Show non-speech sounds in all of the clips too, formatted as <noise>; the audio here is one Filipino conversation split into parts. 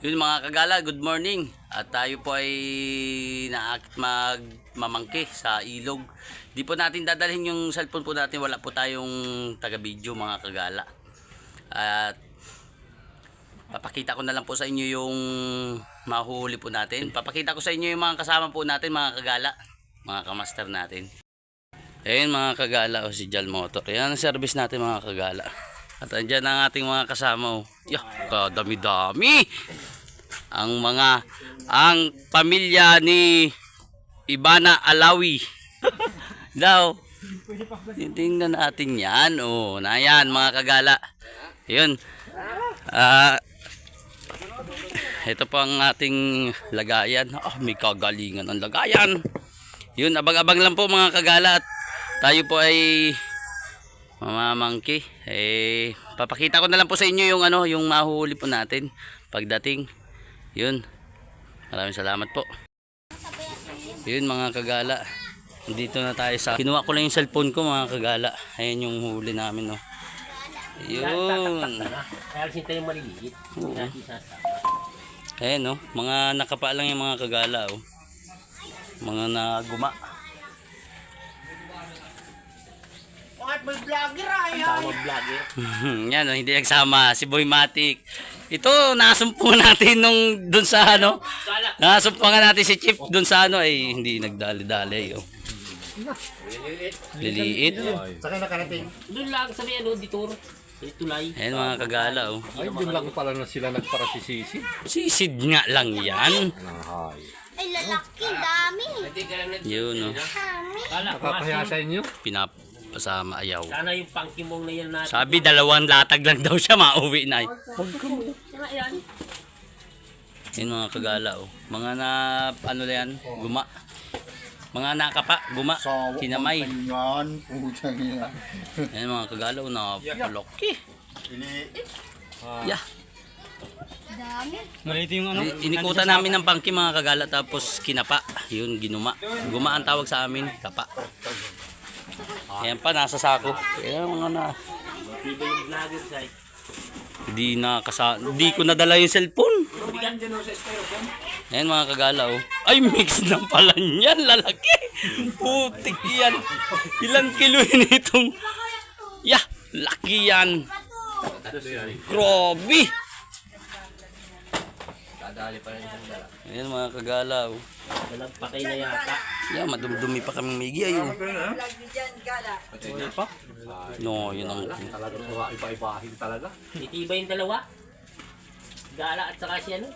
Yun mga kagala, good morning. At tayo po ay naakit magmamangke sa ilog. Di po natin dadalhin yung cellphone po natin, wala po tayong taga-video mga kagala. At papakita ko na lang po sa inyo yung mahuhuli po natin. Papakita ko sa inyo yung mga kasama po natin mga kagala, mga kamaster natin. Ayun mga kagala o si Jal Motor. Yan ang service natin mga kagala. At andyan ang ating mga kasama o. Yah, kadami-dami. Ang mga, ang pamilya ni Ibana Alawi. <laughs> Daw. Tingnan natin yan. O, na yan mga kagala. Yun. Ah, ito po ang ating lagayan. Ah, may kagalingan ang lagayan. Yun, abang-abang lang po mga kagala at tayo po ay mamamangki. Eh, papakita ko na lang po sa inyo yung ano, yung mahuhuli po natin pagdating. Yun. Maraming salamat po. Yun mga kagala. Dito na tayo sa Kinuha ko lang yung cellphone ko mga kagala. Ayan yung huli namin no. Yun. Ayan no, mga nakapa lang yung mga kagala oh. Mga naguma. Bakit may vlogger ay? Tama vlogger. Yan oh, hindi nagsama si Boy Matic. Ito, nasumpo <laughs> natin nung dun sa ano. Kala. Nasumpungan natin si Chip dun sa ano ay hindi nagdali-dali oh. Liliit. Saka nakarating. Doon lang sa may ano, ditour. Sa tulay. Ayan mga kagala oh. Ay, doon lang pala na sila nagparasisisi. Sisid nga lang yan. Ay, lalaki, dami. Yun oh. Dami. Nakakahiya sa inyo. Pinapasama ayaw. Sana yung pangki mong na yan natin. Sabi dalawang latag lang daw siya mauwi na. eh. Sana yan. Yan mga kagala oh. Mga na ano na yan, guma. Mga nakapa, guma, kinamay. Yan, putang ina. Yan mga kagala oh, na paloki. Yeah. Dami. I- Inikutan namin ng pangki mga kagala tapos kinapa. Yun, ginuma. Guma ang tawag sa amin, kapa. Ayan pa, nasa sako. Kaya mga na, hindi na kasa, hindi ko nadala yung cellphone. Ayan mga kagala oh. Ay, mix na pala niyan, lalaki. Putik yan. Ilang kilo yun itong, yeah, laki yan. Grabe. Ayan mga kagala oh. Walang na yata. Yeah, madumdumi pa kami migi ayo. No, yun ang Talagang mga iba-ibahin talaga. Itiba yung dalawa. Gala at saka si ano.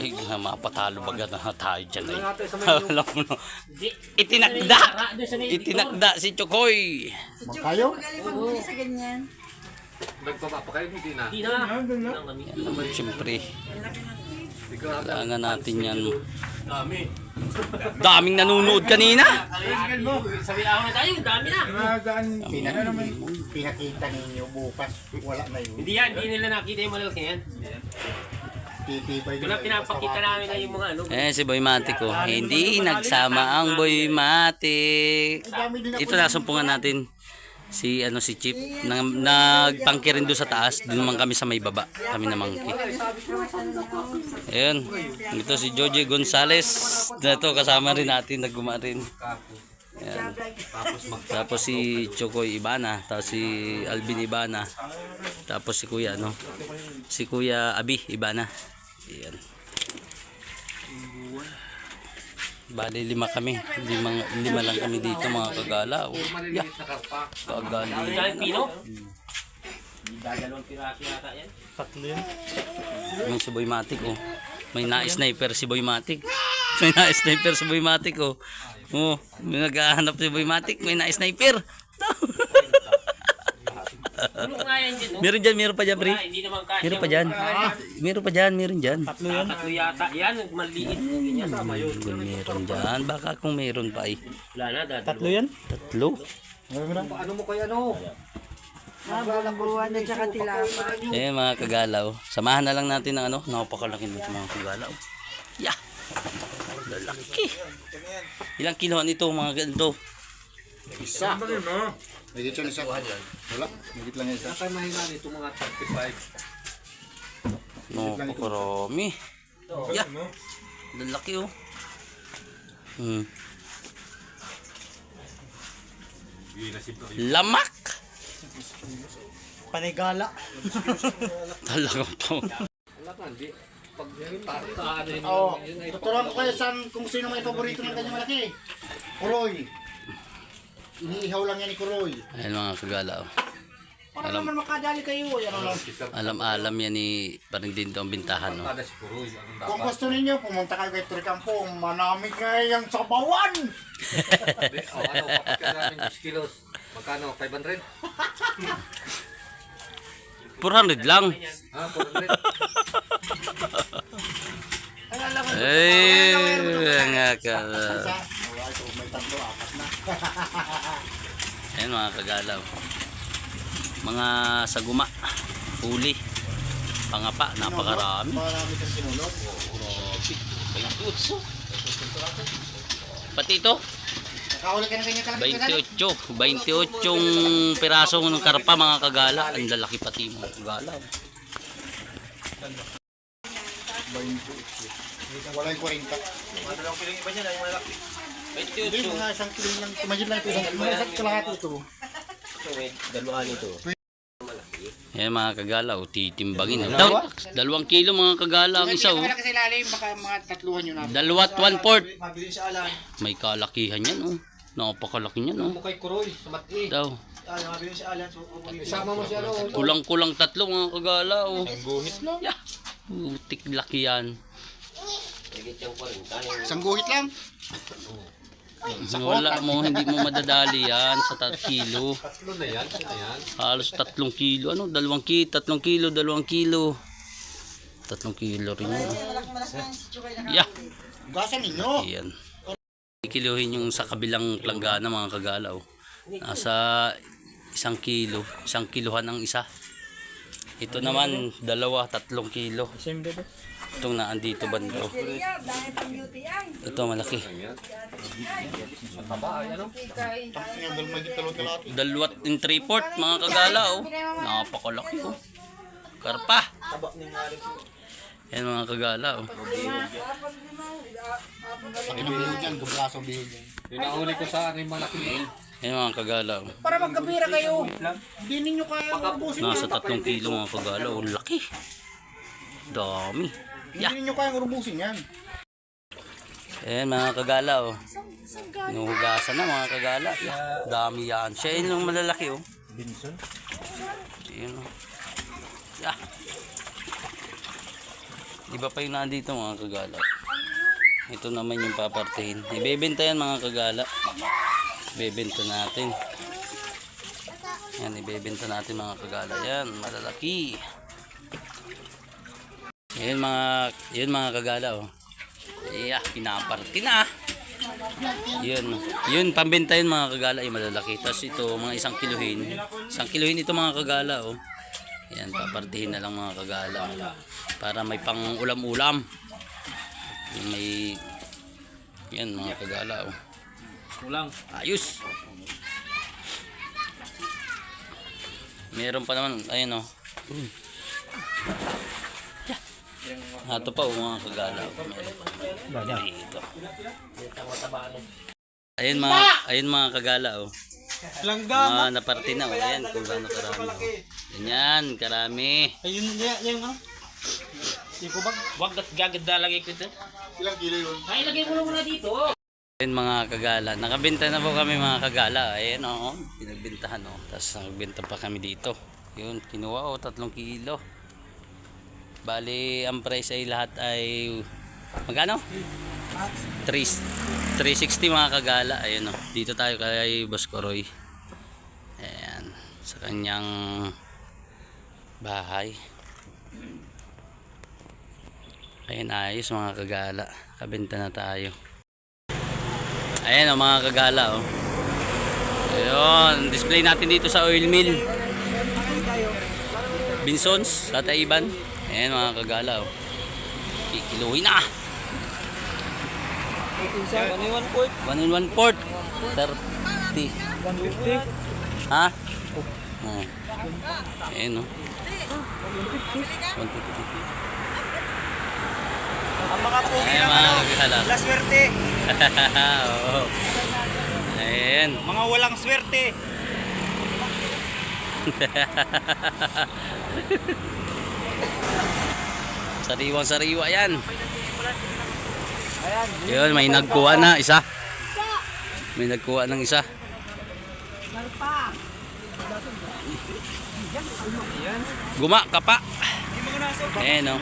ay mapatalo baga na tayo dyan ay. <laughs> Alam mo no. Itinakda. Saka doon sa may Itinakda si Chokoy. Makayo? sa ganyan. Nagpapapa kayo, hindi na. Hindi na. Ang kami. Siyempre. Kailangan natin yan. Daming nanonood kanina. Sabi ako na tayo, dami na. Pinak pinakita ninyo bukas, wala na yun. Hindi yan, hindi nila nakita yung malalaki yan. Wala pinapakita namin na yung mga ano. Eh, si Boy Matic ko. Hindi nagsama ang Boy Matic. Ito nasumpungan natin si ano si Chip nang nagpangki rin doon sa taas. Doon naman kami sa may baba. Kami na mangki ayun. Ito si Jojo Gonzales. Ito kasama rin natin. Naguma rin. Ayan. tapos si Chokoy Ibana. Tapos si Alvin Ibana. Tapos si Kuya ano? Si Kuya Abi Ibana. Ayan Bali lima kami. Lima, lima lang kami dito mga kagala. Oh, yeah. Kagali. Dahil pino. Dadalawang piraso yata yan. Yung si Boy Matic oh. May na-sniper si Boy Matic. May na-sniper si Boy Matic oh. Oh, may naghahanap si Boy Matic, may na-sniper. Nga yan dyan, no? meron dyan, meron pa dyan. Ah, hindi naman kasya. Meron pa dyan. Meron pa dyan, meron dyan. Tatlo yan? Tatlo yata. Yan, maliit. Ganyan. Kung meron dyan, baka kung meron pa eh. Wala na, dadalo. Tatlo yan? Tatlo. Ano mo kaya no? Buwan at saka tilapay. Eh mga kagalaw, samahan na lang natin ng ano, napakalaki nito mga kagalaw. Yeah. Lalaki. Ilang kiloan ito mga ganito? Isa. Higit siya isa. Wala. Higit lang isa. Saka mahina nito mga 35. No, pakarami. Yeah. Lalaki oh. Hmm. Lamak! Panigala. Talaga to. Wala ka, hindi. Pag tataan yun, Oo. yun Tuturuan ko kayo saan kung sino may paborito ng kanyang malaki. Kuroy. Iniihaw lang yan ni Kuroy. Ayan mga kagala oh. Para naman makadali kayo. Yan ang lang. Alam-alam yan ni parang din ang bintahan oh. Anong Kung gusto ninyo, pumunta kayo kay Tricampo. Manamig nga yung sabawan. O ano, kapit ka namin 10 kilos. Magkano? 500? 400 lang. Ha? 400? Eh, mga ka. Isa. Wala ito. May tatlo, apat na. <laughs> Ayan mga kagala oh. Mga saguma. Huli. Pangapa. Napakarami. Marami kang sinulot. Pati ito. Nakahuli ka na kanya kalapit 28. 28 piraso ng karpa mga kagala. Ang lalaki pati mga kagala. Wala yung 40. Hindi, mga isang kilo lang. Imagine lang ito. Isang mga isang kalahati ito. Ayan mga kagala. O titimbangin. Daw, dalawang kilo mga kagala ang isa. Oh. Malaki sa ilalim, baka mga tatluhan yun na. Dalawat one alan. May kalakihan yan. Oh. Napakalaki niyan. Oh. Mo kay Kuroy, sa mati. Daw. Isama mo siya, no? Kulang-kulang tatlo mga kagala. Oh. Guhit lang. Yeah. Putik laki yan. Isang guhit lang. Wala mo, hindi mo madadali yan sa 3 kilo. Tatlo na yan, sino yan? Halos tatlong kilo. Ano? Dalawang kilo, tatlong kilo, dalawang kilo. Tatlong kilo rin yun. Yeah. Gasan ninyo. Ayan. Kilohin yung sa kabilang planggana mga kagalaw. Nasa isang kilo. Isang kilohan ang isa. Ito naman, dalawa, tatlong kilo. Itong naandito bando. Ito malaki. Ang dal may talong kalahati. Dalawat in three port mga kagalaw. Napakalaki oh. Karpa. Yan mga kagalaw. Pati ng bihog yan, gabraso bihog yan. Pinahuli ko sa yung malaki. Yan mga kagalaw. Para magkabira kayo. Hindi ninyo kaya ubusin Nasa tatlong kilo mga kagalaw. Ang laki. Dami. Hindi ninyo kaya ubusin yan. Ayan mga kagala oh. Nuhugasan na mga kagala. Yeah, dami yan. Siya yun yung malalaki oh. Binson? Yun oh. Yeah. Iba pa yung nandito mga kagala. Ito naman yung papartihin. Ibebenta yan mga kagala. Ibebenta natin. Yan, ibebenta natin mga kagala. Yan, malalaki. Yan mga, yan mga kagala oh. Yeah, pinaparty na. Yun. Yun, pambenta yun mga kagala ay malalaki. Tapos ito, mga isang kiluhin. Isang kiluhin ito mga kagala, oh. Yan, papartihin na lang mga kagala. Para may pang ulam-ulam. Yung may... Yan mga kagala, oh. Kulang. Ayos! Meron pa naman, ayun oh. Hmm. Yeah. Ah, ito pa oh, mga kagala. Meron. Dito. Ayun mga, ayun mga kagala oh. Mga naparte na oh. Ayan kung gaano karami. Oh. Ganyan, karami. Ayun, yan, yan, ano? Yung kubag. Wag at gaganda lagi ko ito. Ilang kilo yun? Ay, lagay mo lang muna dito. Ayun mga kagala. Nakabenta na po kami mga kagala. Ayan oh. Pinagbentahan oh. Tapos nagbenta pa kami dito. Yun, kinuha oh. Tatlong kilo. Bali, ang price ay lahat ay magkano? 3 360 mga kagala. Ayun oh. Dito tayo kay Boss Koroy. Ayan. Sa kanyang bahay. Ayun, ayos mga kagala. Kabenta na tayo. Ayan o mga kagala oh. Ayun, display natin dito sa oil mill. Binsons, sa Taiban. Ayan mga kagala oh. Kikiluhin na. 1 in 1 port. 1 in 1 port. 30. Ha? Oh. Ayan, no? 150. Ang mga pogi Ayan, ng ano, la swerte. Oo. <laughs> Ayan. Mga walang swerte. <laughs> Sariwang sariwa yan. Yun, may nagkuha na isa. May nagkuha ng isa. Guma, kapa. Ayan o.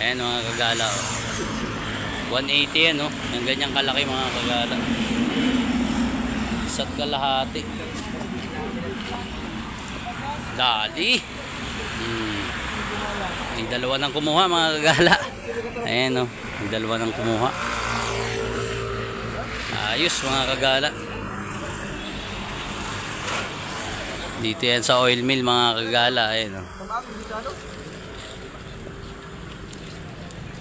Ayan mga kagala o. 180 yan o. Yung ganyang kalaki mga kagala. Isa't kalahati. Dali. Hmm. May dalawa nang kumuha mga kagala. Ayan o. May dalawa nang kumuha. Ayos mga kagala. Dito yan sa oil mill mga kagala. Ayan o.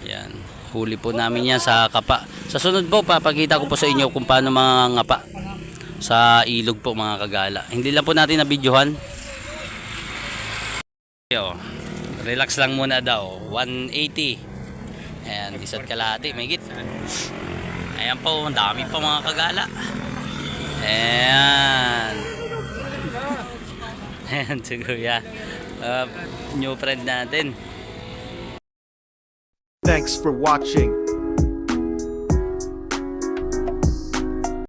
Yan. Huli po namin yan sa kapa. Sa sunod po, papakita ko po sa inyo kung paano mga ngapa sa ilog po mga kagala. Hindi lang po natin na-videohan. Yo, relax lang muna daw. 180. Ayan, isa't kalahati. May git. Ayan po, ang dami pa mga kagala. Ayan. <laughs> Ayan, si Kuya. Uh, new friend natin. Thanks for watching.